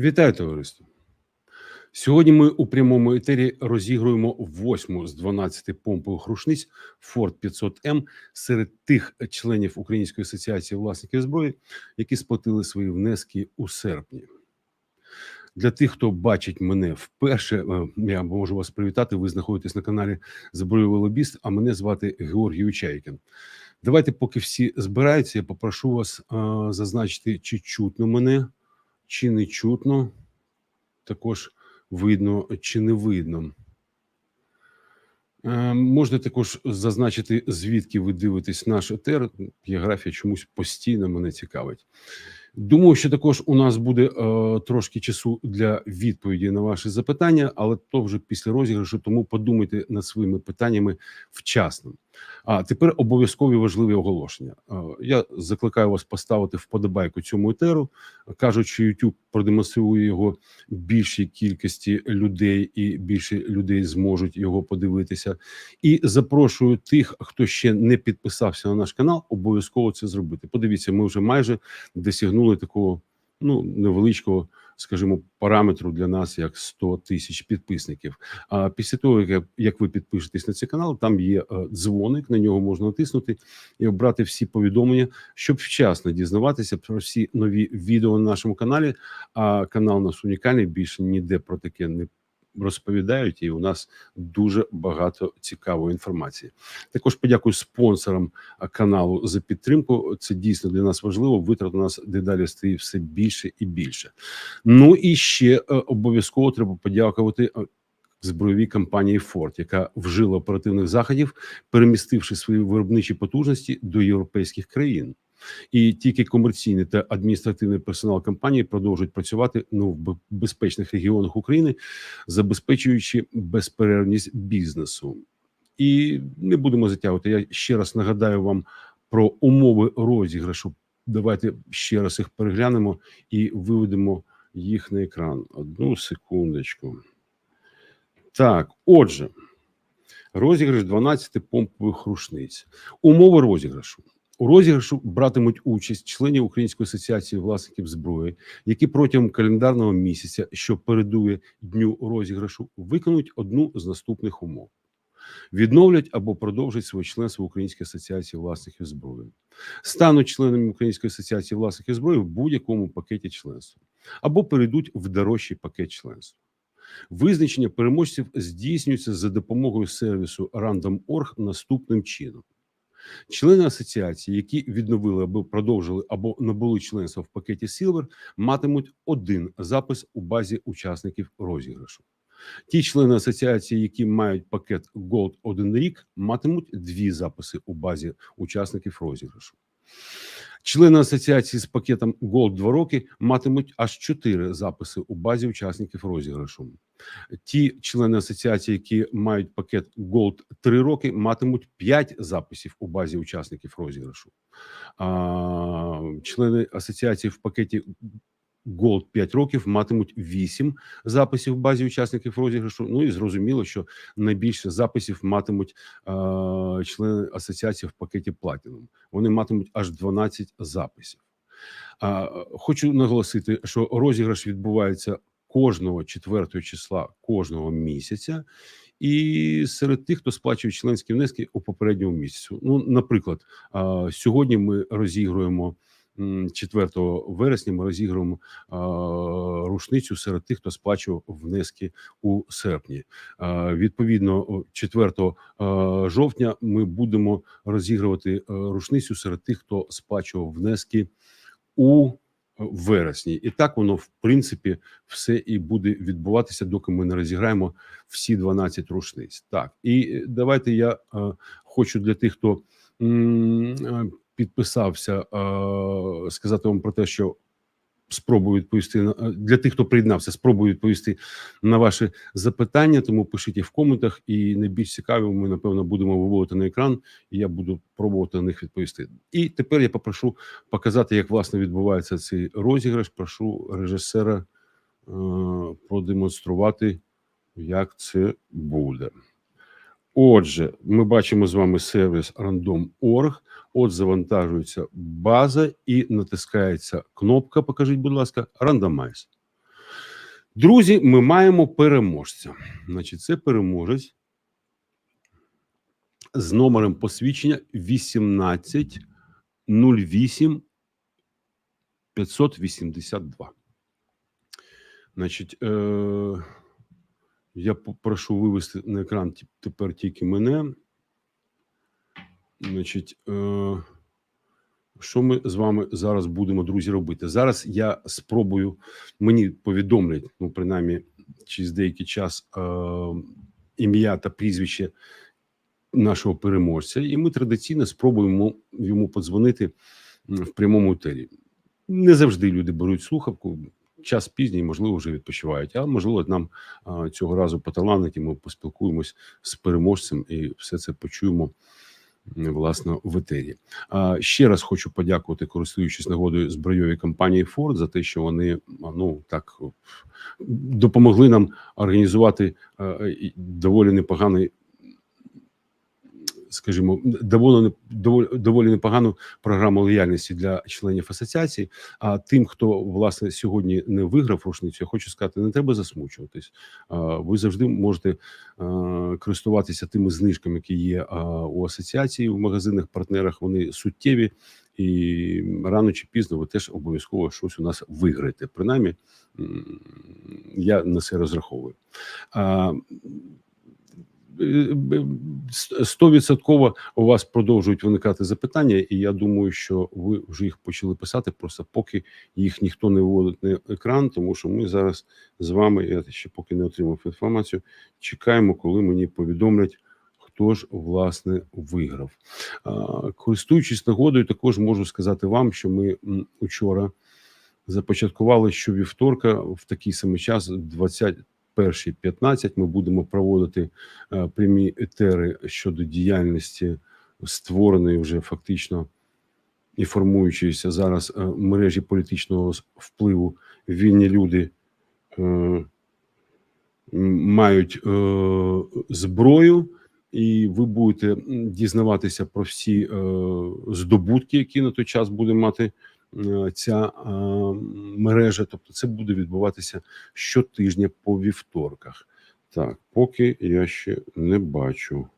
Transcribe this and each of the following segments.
Вітаю товариство! Сьогодні ми у прямому етері розігруємо восьму з 12 помпових рушниць Ford 500 m серед тих членів Української асоціації власників зброї, які сплатили свої внески у серпні. Для тих, хто бачить мене вперше, е, я можу вас привітати. Ви знаходитесь на каналі Збройовий Лобіст, а мене звати Георгій Учайкін. Давайте, поки всі збираються, я попрошу вас а, зазначити, чи чутно мене, чи не чутно. Також видно чи не видно. Е, Можна також зазначити, звідки ви дивитесь наш етер. Географія чомусь постійно мене цікавить. Думаю, що також у нас буде е, трошки часу для відповіді на ваші запитання, але то вже після розіграшу. Тому подумайте над своїми питаннями вчасно. А тепер обов'язкові важливі оголошення. Е, Я закликаю вас поставити вподобайку цьому етеру. Кажуть, що YouTube продемонструє його більшій кількості людей, і більше людей зможуть його подивитися. І запрошую тих, хто ще не підписався на наш канал, обов'язково це зробити. Подивіться, ми вже майже досягнули такого ну невеличкого, скажімо, параметру для нас як 100 тисяч підписників. А після того, як, як ви підпишетесь на цей канал, там є е, дзвоник, на нього можна натиснути і обрати всі повідомлення, щоб вчасно дізнаватися про всі нові відео на нашому каналі. А канал у нас унікальний більше ніде про таке не розповідають, і у нас дуже багато цікавої інформації. Також подякую спонсорам каналу за підтримку. Це дійсно для нас важливо. Витрат у нас дедалі стає все більше і більше. Ну і ще е, обов'язково треба подякувати. е, Збройовій компанії Форд, яка вжила оперативних заходів, перемістивши свої виробничі потужності до європейських країн, і тільки комерційний та адміністративний персонал компанії продовжують працювати ну в безпечних регіонах України, забезпечуючи безперервність бізнесу. І не будемо затягувати. Я ще раз нагадаю вам про умови розіграшу. Давайте ще раз їх переглянемо і виведемо їх на екран. Одну секундочку. Так, отже, розіграш 12 помпових рушниць. Умови розіграшу. У розіграшу братимуть участь члені Української асоціації власників зброї, які протягом календарного місяця, що передує дню розіграшу, виконують одну з наступних умов: відновлять або продовжать своє членство в Українській асоціації власників зброї, стануть членами Української асоціації власників зброї в будь-якому пакеті членства, або перейдуть в дорожчий пакет членства. Визначення переможців здійснюється за допомогою сервісу Random.org наступним чином. Члени асоціації, які відновили або продовжили або набули членство в пакеті Silver, матимуть один запис у базі учасників розіграшу. Ті члени асоціації, які мають пакет Gold один рік, матимуть дві записи у базі учасників розіграшу. Члени асоціації з пакетом Gold 2 роки матимуть аж 4 записи у базі учасників розіграшу. Ті члени асоціації, які мають пакет Gold 3 роки, матимуть 5 записів у базі учасників розіграшу. А, члени асоціації в пакеті Gold 5 років матимуть 8 записів в базі учасників розіграшу. Ну і зрозуміло, що найбільше записів матимуть а, члени асоціації в пакеті Platinum. Вони матимуть аж 12 записів. А, хочу наголосити, що розіграш відбувається кожного четвертого числа кожного місяця, і серед тих, хто сплачує членські внески у попередньому місяцю. Ну, наприклад, а, сьогодні ми розігруємо. М, 4 вересня ми розігруємо рушницю серед тих, хто сплачував внески у серпні. Відповідно, 4 жовтня ми будемо розігрувати е, рушницю серед тих, хто сплачував внески у вересні, і так воно в принципі все і буде відбуватися, доки ми не розіграємо всі 12 рушниць. Так, і давайте я е, хочу для тих, хто е, підписався, е, сказати вам про те, що спробую відповісти е, для тих, хто приєднався, спробую відповісти на ваші запитання. Тому пишіть їх в коментах, і найбільш цікаві ми напевно будемо виводити на екран, і я буду пробувати на них відповісти. І тепер я попрошу показати, як власне відбувається цей розіграш. Прошу режисера е, продемонструвати, як це буде. Отже, ми бачимо з вами сервіс Random.org. От завантажується база і натискається кнопка. Покажіть, будь ласка, Randomize. Друзі, ми маємо переможця. Значить, це переможець з номером посвідчення 18 08 582. Значить, е, я попрошу вивести на екран тепер тільки мене. Значить, е, що ми з вами зараз будемо, друзі, робити? Зараз я спробую, мені повідомлять, ну, принаймні, через деякий час е, ім'я та прізвище нашого переможця, і ми традиційно спробуємо йому подзвонити в прямому етері. Не завжди люди беруть слухавку. Час пізній, можливо, вже відпочивають. А можливо, нам цього разу поталанить, і ми поспілкуємось з переможцем і все це почуємо власне в етері. Ще раз хочу подякувати, користуючись нагодою збройовій компанії Форд за те, що вони ну так допомогли нам організувати доволі непоганий скажімо, доволі доволі, непогану програму лояльності для членів асоціації. А тим, хто власне сьогодні не виграв рушницю, я хочу сказати, не треба засмучуватись. Ви завжди можете користуватися тими знижками, які є у асоціації в магазинах, партнерах. Вони суттєві. І рано чи пізно ви теж обов'язково щось у нас виграєте. Принаймні, я на це розраховую. А, стовідсотково у вас продовжують виникати запитання, і я думаю, що ви вже їх почали писати. Просто поки їх ніхто не виводить на екран, тому що ми зараз з вами, я ще поки не отримав інформацію. Чекаємо, коли мені повідомлять. Хто ж власне виграв? Користуючись нагодою, також можу сказати вам, що ми учора започаткували щовівторка в такий самий час, 21.15, Ми будемо проводити е, прямі етери щодо діяльності створеної вже фактично і формуючоїся зараз е, мережі політичного впливу. Вільні люди е, мають зброю, і ви будете дізнаватися про всі здобутки, які на той час буде мати ця е, мережа. Тобто, це буде відбуватися щотижня по вівторках. Так, поки я ще не бачу.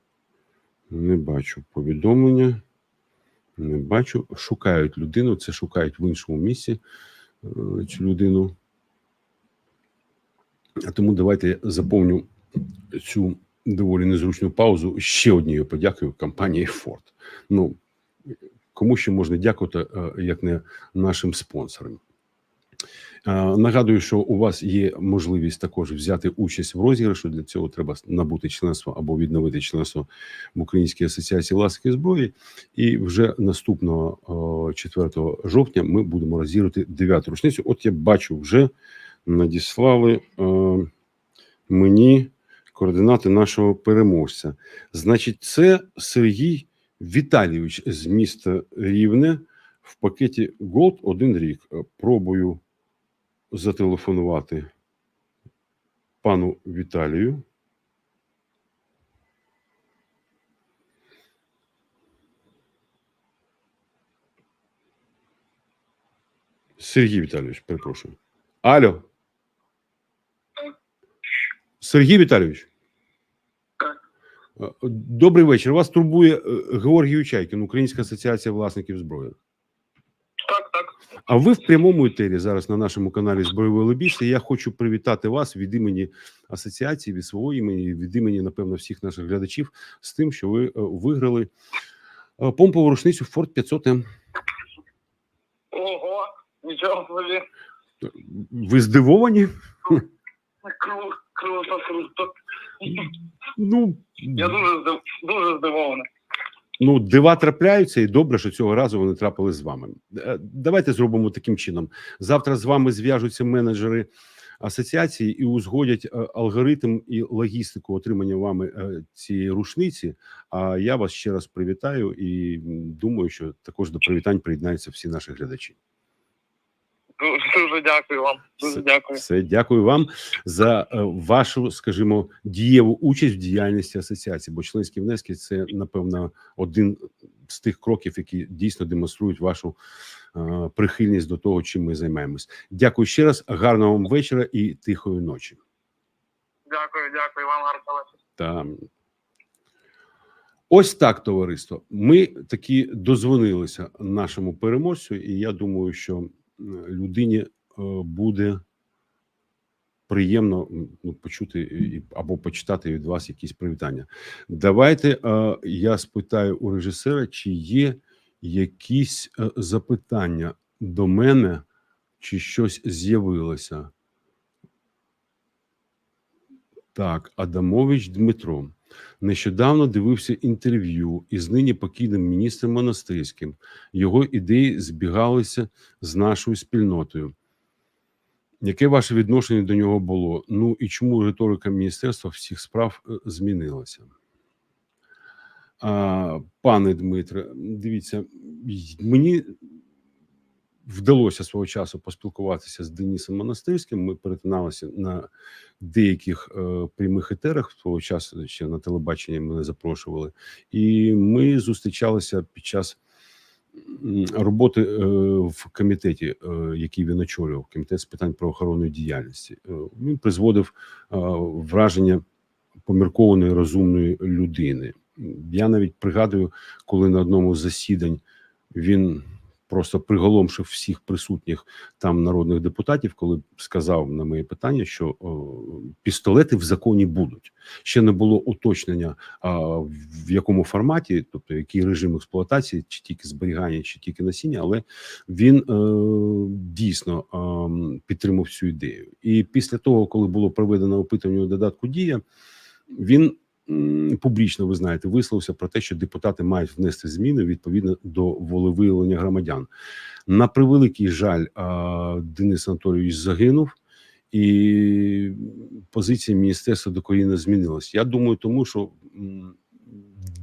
Не бачу повідомлення. Не бачу. Шукають людину. Це шукають в іншому місці е, цю людину. А тому давайте я заповню цю доволі незручну паузу ще однією подякою компанії Ford. Ну, кому ще можна дякувати, е, як не нашим спонсорам. Е, Нагадую, що у вас є можливість також взяти участь в розіграшу. Для цього треба набути членство або відновити членство в Українській асоціації власників зброї. І вже наступного 4 жовтня ми будемо розігрувати 9 рушницю. От я бачу, вже надіслали е, мені координати нашого переможця. Значить, це Сергій Віталійович з міста Рівне в пакеті Gold один рік. Пробую зателефонувати пану Віталію. Сергій Віталійович, перепрошую. Алло. Сергій Віталійович. Е, Добрий вечір. Вас турбує е, Георгій Учайкін, Українська асоціація власників зброї. Так, так. А ви в прямому етері зараз на нашому каналі Збройовий лобіст. Я хочу привітати вас від імені асоціації, від свого імені, від імені, напевно, всіх наших глядачів з тим, що ви е, виграли помпову рушницю Ford 500 m Ого, нічого собі. Ви здивовані? Круто, Ну, Я дуже здив... дуже здивований. ну, дива трапляються, і добре, що цього разу вони трапили з вами. Е, Давайте зробимо таким чином. Завтра з вами зв'яжуться менеджери асоціації і узгодять е, алгоритм і логістику отримання вами е, цієї рушниці. А я вас ще раз привітаю і думаю, що також до привітань приєднаються всі наші глядачі. Дуже, дякую вам. Дуже Все- дякую. Все, дякую вам за е, вашу, скажімо, дієву участь в діяльності асоціації. Бо членські внески це напевно один з тих кроків, які дійсно демонструють вашу е, прихильність до того, чим ми займаємось. Дякую ще раз. Гарного вам вечора і тихої ночі. Дякую, дякую вам, гарного вечора. Та ось так, товариство. Ми таки дозвонилися нашому переможцю, і я думаю, що людині е, буде приємно ну, почути або почитати від вас якісь привітання. Давайте е, я спитаю у режисера, чи є якісь е, запитання до мене, чи щось з'явилося. Так, Адамович Дмитро. Нещодавно дивився інтерв'ю із нині покійним міністром монастирським. Його ідеї збігалися з нашою спільнотою. Яке ваше відношення до нього було? Ну і чому риторика міністерства всіх справ е, змінилася? А, пане Дмитре, дивіться, мені вдалося свого часу поспілкуватися з Денисом Монастирським. Ми перетиналися на деяких е, прямих етерах свого часу ще на телебаченні мене запрошували, і ми зустрічалися під час роботи е, в комітеті, е, який він очолював, комітет з питань правоохоронної діяльності. Е, він призводив враження поміркованої розумної людини. Я навіть пригадую, коли на одному з засідань він просто приголомшив всіх присутніх там народних депутатів, коли сказав на моє питання, що о, пістолети в законі будуть. Ще не було уточнення, а, в якому форматі, тобто який режим експлуатації, чи тільки зберігання, чи тільки носіння, але він е, дійсно е, підтримав цю ідею. І після того, коли було проведено опитування у додатку Дія, він публічно, ви знаєте, висловився про те, що депутати мають внести зміни відповідно до волевиявлення громадян. На превеликий жаль, Денис Анатолійович загинув, і позиція міністерства докорінно змінилась. Я думаю, тому що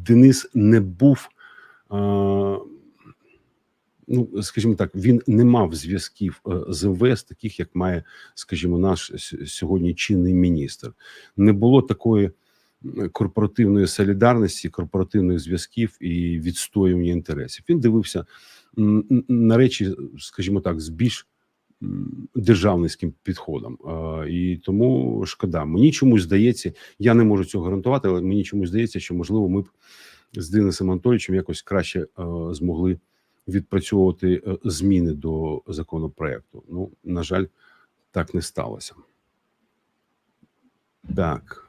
Денис не був. Ну, скажімо так, він не мав зв'язків е, з МВС, таких як має, скажімо, наш сьогодні чинний міністр. Не було такої корпоративної солідарності, корпоративних зв'язків і відстоювання інтересів. Він дивився на речі, скажімо так, з більш державницьким підходом. І тому шкода. Мені чомусь здається, я не можу цього гарантувати, але мені чомусь здається, що можливо ми б з Денисом Анатолійовичем якось краще змогли відпрацьовувати е, зміни до законопроекту. Ну, на жаль, так не сталося. Так.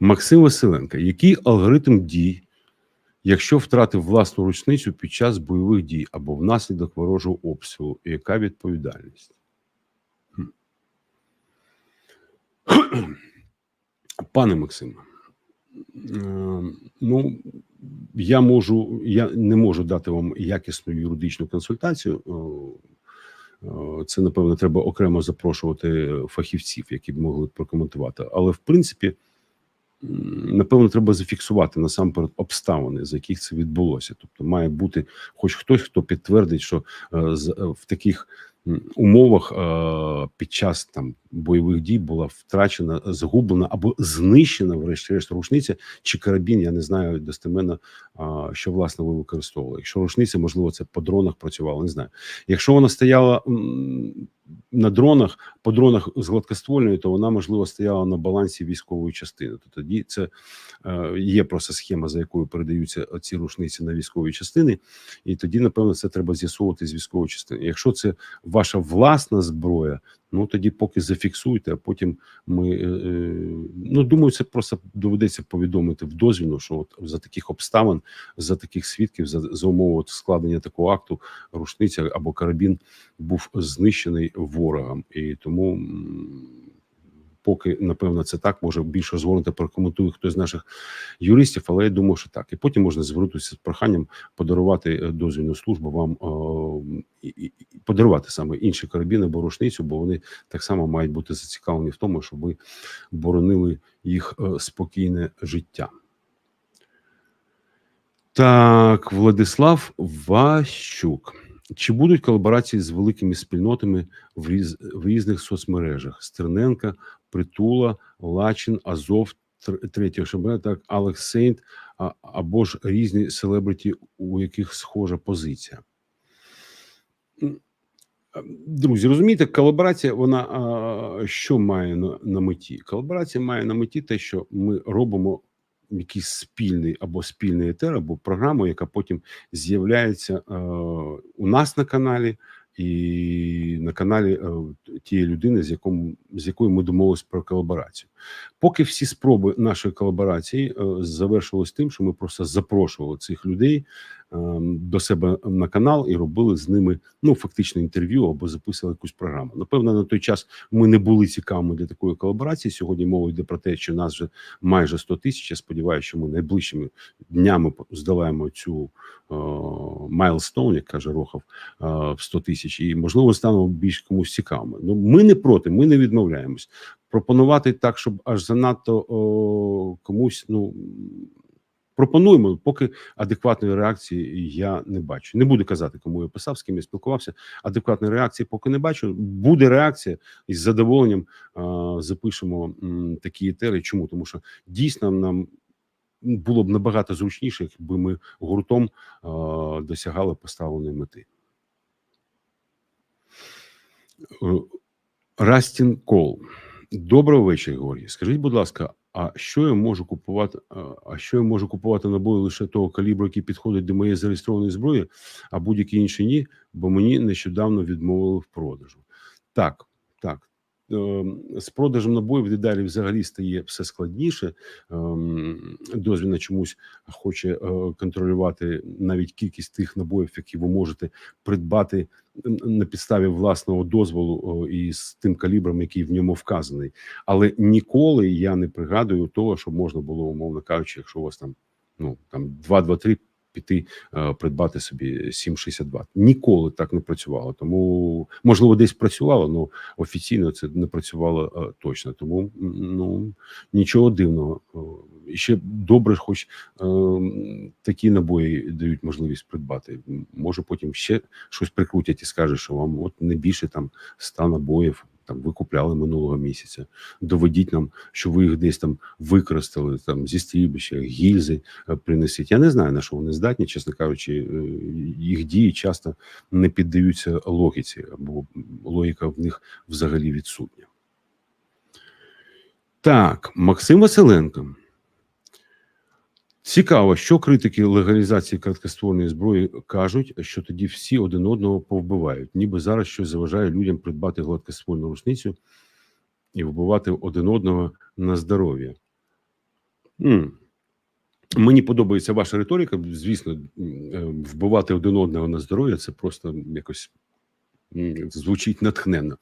Максим Василенко. Який алгоритм дій, якщо втратив власну ручницю під час бойових дій або внаслідок ворожого обстрілу, і яка відповідальність? Пане Максиме, е, ну я можу, я не можу дати вам якісну юридичну консультацію. Е, е, Це напевно треба окремо запрошувати фахівців, які б могли прокоментувати. Але в принципі, напевно, треба зафіксувати насамперед обставини, за яких це відбулося. Тобто, має бути хоч хтось, хто підтвердить, що е, з- е, в таких умовах е, під час там бойових дій була втрачена, згублена або знищена, врешті-решт, рушниця чи карабін. Я не знаю достеменно, що власне ви використовували. Якщо рушниця, можливо, це по дронах працювало, не знаю. Якщо вона стояла на дронах, по дронах з гладкоствольною, то вона можливо стояла на балансі військової частини. То тоді це е, є просто схема, за якою передаються ці рушниці на військові частини, і тоді, напевно, це треба з'ясовувати з військової частини. Якщо це ваша власна зброя, ну тоді поки зафіксуйте, а потім ми е, е, ну думаю, це просто доведеться повідомити в дозвільну, що от за таких обставин, за таких свідків, за, за умови складення такого акту, рушниця або карабін був знищений ворогом, і тому. Поки напевно це так, може більш розгорнуто прокоментує хтось з наших юристів, але я думаю, що так. І потім можна звернутися з проханням подарувати е, дозвільну службу вам е, і подарувати саме інші карабіни або рушницю, бо вони так само мають бути зацікавлені в тому, щоб ви боронили їх е, спокійне життя. Так, Владислав Ващук. Чи будуть колаборації з великими спільнотами в, різ, в різних соцмережах? Стерненка, Притула, Лачин, Азов, третього шабе, так Алекс Сейнт або ж різні селебриті, у яких схожа позиція. Друзі, розумієте, колаборація, вона а, що має на, на меті? Колаборація має на меті те, що ми робимо якийсь спільний або спільний етер, або програму, яка потім з'являється а, у нас на каналі, і на каналі е, тієї людини, з якому з якою ми домовились про колаборацію. Поки всі спроби нашої колаборації е, завершились тим, що ми просто запрошували цих людей до себе на канал і робили з ними ну фактично інтерв'ю або записували якусь програму. Напевно, на той час ми не були цікавими для такої колаборації. Сьогодні мова йде про те, що нас вже майже 100 тисяч. Я сподіваюся, що ми найближчими днями здолаємо цю майлстоун, як каже Рохов, е, в 100 тисяч, і можливо станемо більш комусь цікавими. Ну ми не проти, ми не відмовляємось. Пропонувати так, щоб аж занадто о, комусь ну. Пропонуємо, поки адекватної реакції я не бачу. Не буду казати, кому я писав, з ким я спілкувався. Адекватної реакції поки не бачу. Буде реакція і з задоволенням а, запишемо м, такі етери. Чому? Тому що дійсно нам було б набагато зручніше, якби ми гуртом а, досягали поставленої мети. Е, Растін Кол. Доброго вечора, Георгій. Скажіть, будь ласка, а що я можу купувати? а, що я можу купувати набої лише того калібру, який підходить до моєї зареєстрованої зброї, а будь-які інші ні, бо мені нещодавно відмовили в продажу. Так, З продажем набоїв дедалі взагалі стає все складніше. Ем, Дозвільна чомусь хоче е, контролювати навіть кількість тих набоїв, які ви можете придбати на підставі власного дозволу і з тим калібром, який в ньому вказаний. Але ніколи я не пригадую того, що можна було, умовно кажучи, якщо у вас там ну там 2-2-3, піти е, придбати собі 7,62. Ніколи так не працювало. Тому можливо, десь працювало, але офіційно це не працювало е, точно. Тому ну нічого дивного. Е, І ще добре, хоч такі набої дають можливість придбати. Може, потім ще щось прикрутять і скажуть, що вам от не більше там 100 набоїв. Там ви купляли минулого місяця. Доведіть нам, що ви їх десь там використали там зі стрільбища, гільзи е, принесіть. Я не знаю на що вони здатні, чесно кажучи, е, їх дії часто не піддаються логіці, або логіка в них взагалі відсутня. Так, Максим Василенко. Цікаво, що критики легалізації короткоствольної зброї кажуть, що тоді всі один одного повбивають, ніби зараз щось заважає людям придбати гладкоствольну рушницю і вбивати один одного на здоров'я. Мені подобається ваша риторика. Звісно, е, вбивати один одного на здоров'я це просто якось звучить натхненно.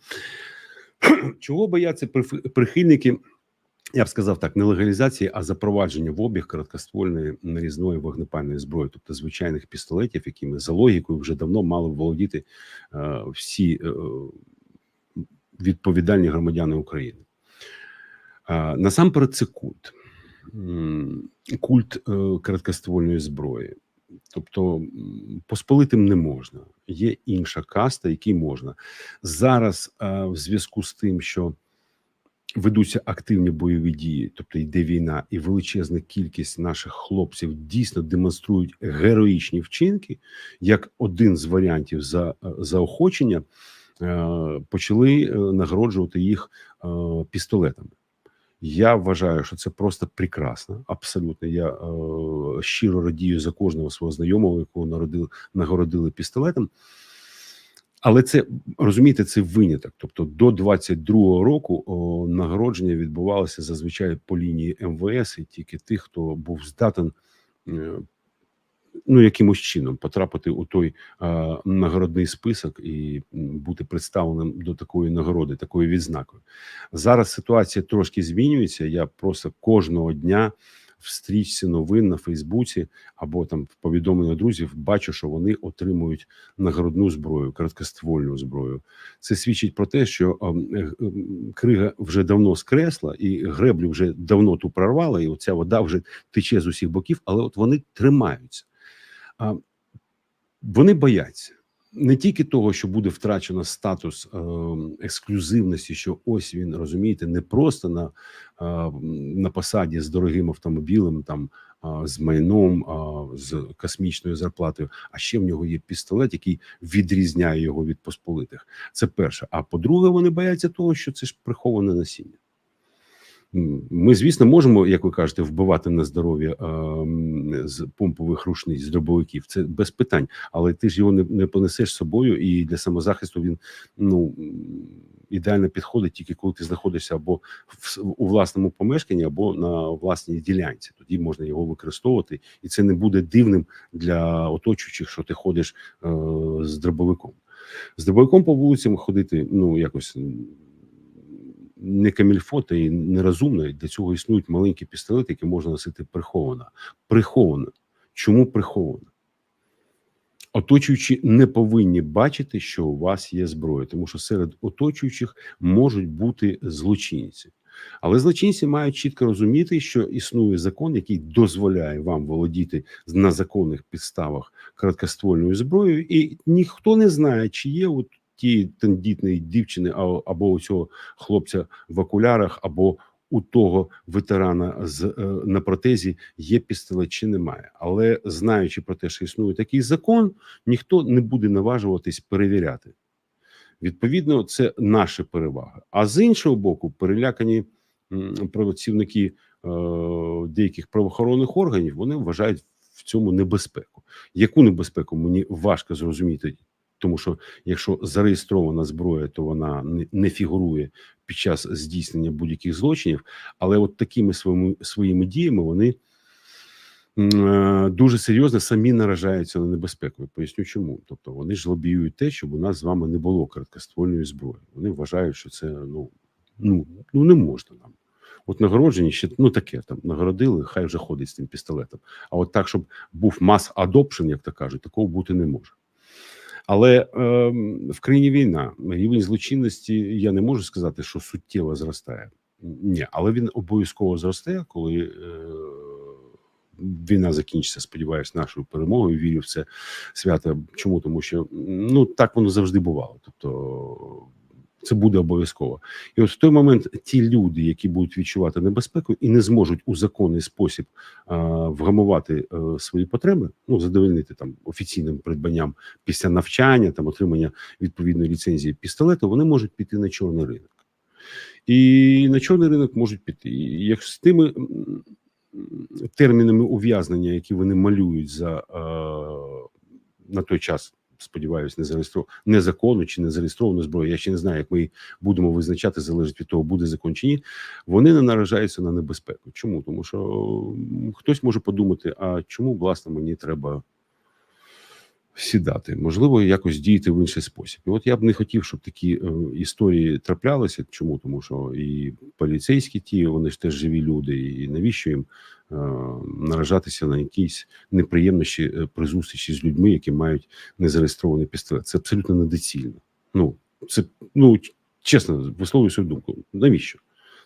Чого бояться прихильники? Я б сказав так: не легалізації, а запровадження в обіг короткоствольної нарізної вогнепальної зброї, тобто звичайних пістолетів, якими за логікою вже давно мали б володіти е, всі е, відповідальні громадяни України. Е, насамперед, це культ, культ е, короткоствольної зброї. Тобто посполитим не можна. Є інша каста, якій можна зараз. е, В зв'язку з тим, що ведуться активні бойові дії, тобто йде війна, і величезна кількість наших хлопців дійсно демонструють героїчні вчинки, як один з варіантів за е, заохочення, е, почали е, нагороджувати їх пістолетами. Я вважаю, що це просто прекрасно. Абсолютно. Я е, щиро радію за кожного свого знайомого, якого народили, нагородили пістолетом. Але це розумієте, це виняток. Тобто до 22-го року о, нагородження відбувалося зазвичай по лінії МВС, і тільки тих, хто був здатен е, ну якимось чином потрапити у той е, нагородний список і бути представленим до такої нагороди, такої відзнакою. Зараз ситуація трошки змінюється. Я просто кожного дня в стрічці новин на Фейсбуці або там в повідомлення друзів бачу, що вони отримують нагородну зброю, короткоствольну зброю. Це свідчить про те, що е, ем, крига вже давно скресла, і греблю вже давно ту прорвала, і оця вода вже тече з усіх боків, але от вони тримаються. А вони бояться не тільки того, що буде втрачено статус е, ексклюзивності, що ось він розумієте, не просто на, е, на посаді з дорогим автомобілем, там з майном, з космічною зарплатою. А ще в нього є пістолет, який відрізняє його від посполитих. Це перше. А по-друге, вони бояться того, що це ж приховане насіння. Ми, звісно, можемо, як ви кажете, вбивати на здоров'я з помпових рушниць, з дробовиків. Це без питань, але ти ж його не, не понесеш з собою, і для самозахисту він ну ідеально підходить тільки коли ти знаходишся або в, у власному помешканні, або на власній ділянці. Тоді можна його використовувати, і це не буде дивним для оточуючих, що ти ходиш е, з дробовиком. З дробовиком по вулицям ходити, ну якось не камільфота і нерозумно. Для цього існують маленькі пістолети, які можна носити приховано. Приховано. Чому приховано? Оточуючі не повинні бачити, що у вас є зброя, тому що серед оточуючих можуть бути злочинці. Але злочинці мають чітко розуміти, що існує закон, який дозволяє вам володіти на законних підставах короткоствольною зброєю, і ніхто не знає, чи є от ті тендітної дівчини або у цього хлопця в окулярах, або у того ветерана з е, на протезі є пістолет чи немає. Але знаючи про те, що існує такий закон, ніхто не буде наважуватись перевіряти. Відповідно, це наша перевага. А з іншого боку, перелякані працівники е, деяких правоохоронних органів вони вважають в цьому небезпеку. Яку небезпеку мені важко зрозуміти, тому що якщо зареєстрована зброя, то вона не, фігурує під час здійснення будь-яких злочинів. Але от такими своїми своїми діями вони е, дуже серйозно самі наражаються на небезпеку. Я Поясню, чому. Тобто вони ж лобіюють те, щоб у нас з вами не було короткоствольної зброї. Вони вважають, що це ну, ну, ну не можна нам. От нагороджені ще ну таке там нагородили, хай вже ходить з тим пістолетом. А от так, щоб був мас адопшн, як то кажуть, такого бути не може. Але е, в країні війна рівень злочинності я не можу сказати, що суттєво зростає. Ні, але він обов'язково зросте, коли е, війна закінчиться. Сподіваюсь, нашою перемогою. Вірю в це свято. Чому? Тому що ну так воно завжди бувало. Тобто це буде обов'язково. І от в той момент ті люди, які будуть відчувати небезпеку і не зможуть у законний спосіб а, вгамувати е, свої потреби, ну задовольнити там офіційним придбанням після навчання, там отримання відповідної ліцензії пістолету, вони можуть піти на чорний ринок. І на чорний ринок можуть піти. І як з тими термінами ув'язнення, які вони малюють за е, на той час. Сподіваюсь, не зареєстровано незаконно чи не зареєстровано зброю. Я ще не знаю, як ми будемо визначати, залежить від того, буде закон чи ні. Вони не наражаються на небезпеку. Чому? Тому що хтось може подумати: а чому власне мені треба сідати? Можливо, якось діяти в інший спосіб. І от я б не хотів, щоб такі е, історії траплялися. Чому? Тому що і поліцейські ті, вони ж теж живі люди, і навіщо їм наражатися на якісь неприємності е, при зустрічі з людьми, які мають незареєстрований пістолет. Це абсолютно недоцільно. Ну це ну чесно, висловлюю свою думку. Навіщо?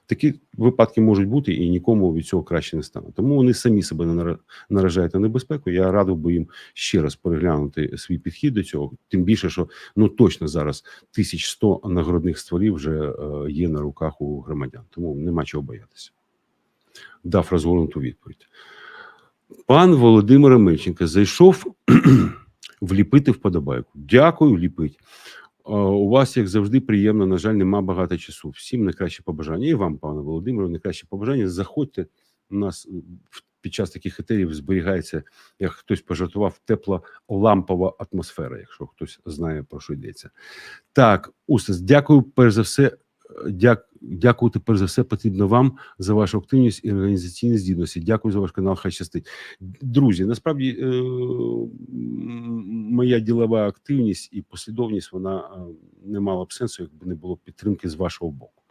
Такі випадки можуть бути, і нікому від цього краще не стане. Тому вони самі себе наражають на небезпеку. Я радив би їм ще раз переглянути свій підхід до цього. Тим більше, що ну точно зараз 1100 нагородних стволів вже е, є на руках у громадян. Тому нема чого боятися. Дав розгорнуту відповідь. Пан Володимир Мельченко зайшов вліпити вподобайку. Дякую, ліпить. У вас, як завжди, приємно. На жаль, нема багато часу. Всім найкраще побажання. І вам, пане Володимире, найкраще побажання. Заходьте. У нас під час таких етерів зберігається, як хтось пожартував, тепла лампова атмосфера, якщо хтось знає про що йдеться. Так, Устас, дякую перш за все. Дяк, дякувати перш за все потрібно вам за вашу активність і організаційні здібності. Дякую за ваш канал. Хай щастить. Друзі, насправді е, моя ділова активність і послідовність вона е, не мала б сенсу, якби не було підтримки з вашого боку.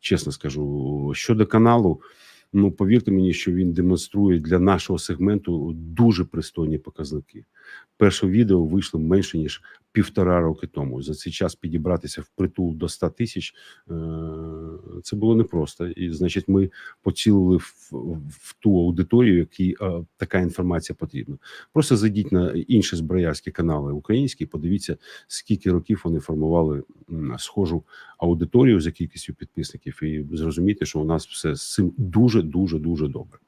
Чесно скажу, щодо каналу, ну повірте мені, що він демонструє для нашого сегменту дуже пристойні показники. Перше відео вийшло менше ніж півтора роки тому. За цей час підібратися в притул до 100 тисяч е, це було непросто. І значить, ми поцілили в, в ту аудиторію, якій е, така інформація потрібна. Просто зайдіть на інші зброярські канали українські, подивіться, скільки років вони формували схожу аудиторію за кількістю підписників, і зрозуміти, що у нас все з цим дуже дуже дуже добре.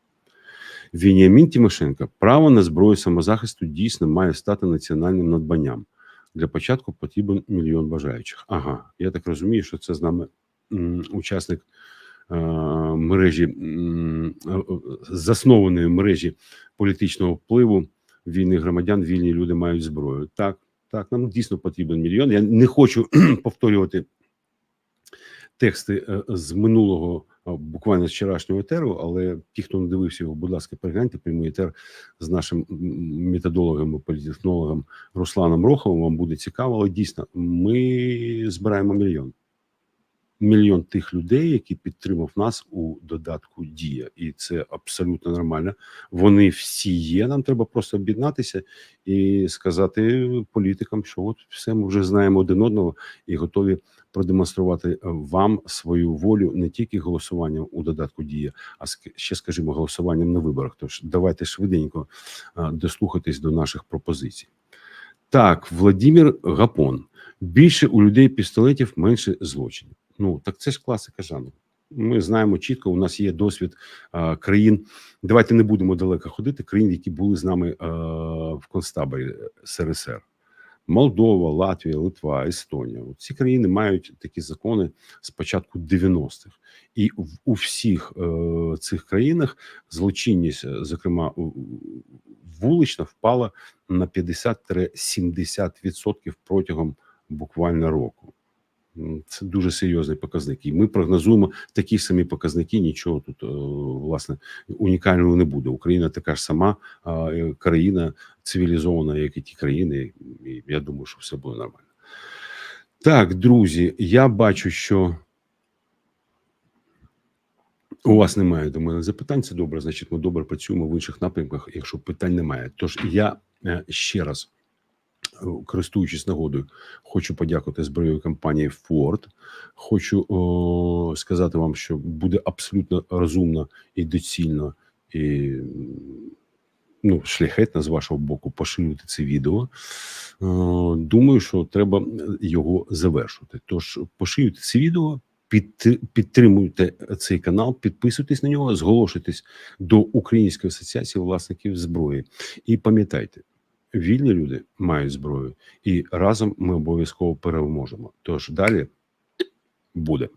Вініамін Тимошенко, право на зброю самозахисту дійсно має стати національним надбанням. Для початку потрібен мільйон бажаючих. Ага, я так розумію, що це з нами учасник е, мережі е, е, заснованої мережі політичного впливу вільних громадян. Вільні люди мають зброю. Так, так, нам дійсно потрібен мільйон. Я не хочу повторювати тексти е, з минулого, буквально з вчорашнього етеру, але ті, хто не дивився його, будь ласка, перегляньте прямий етер з нашим методологом і політехнологом Русланом Роховим. Вам буде цікаво, але дійсно ми збираємо мільйон. Мільйон тих людей, які підтримав нас у додатку Дія, і це абсолютно нормально. Вони всі є. Нам треба просто об'єднатися і сказати політикам, що от все ми вже знаємо один одного і готові продемонструвати вам свою волю не тільки голосуванням у додатку Дія, а ще скажімо голосуванням на виборах. Тож давайте швиденько е, дослухатись до наших пропозицій. Так, Владимир Гапон. Більше у людей пістолетів, менше злочинів. Ну так це ж класика жанру. Ми знаємо чітко. У нас є досвід е, країн. Давайте не будемо далеко ходити. Країн, які були з нами е, в концтаборі СРСР. Молдова, Латвія, Литва, Естонія. Ці країни мають такі закони з початку 90-х. І в- у всіх е, цих країнах злочинність, е, зокрема вулична, впала на 50-70% протягом буквально року. Це дуже серйозний показник. І ми прогнозуємо такі самі показники. Нічого тут е, власне унікального не буде. Україна така ж сама е, країна цивілізована, як і ті країни. І я думаю, що все буде нормально. Так, друзі, я бачу, що у вас немає до мене запитань. Це добре. Значить, ми добре працюємо в інших напрямках, якщо питань немає. Тож я е, ще раз, користуючись нагодою, хочу подякувати збройовій компанії Ford. Хочу о, сказати вам, що буде абсолютно розумно і доцільно і ну, шляхетно з вашого боку поширювати це відео. Е, Думаю, що треба його завершувати. Тож поширюйте це відео, підтримуйте цей канал, підписуйтесь на нього, зголошуйтесь до Української асоціації власників зброї. І пам'ятайте, вільні люди мають зброю, і разом ми обов'язково переможемо. Тож далі буде.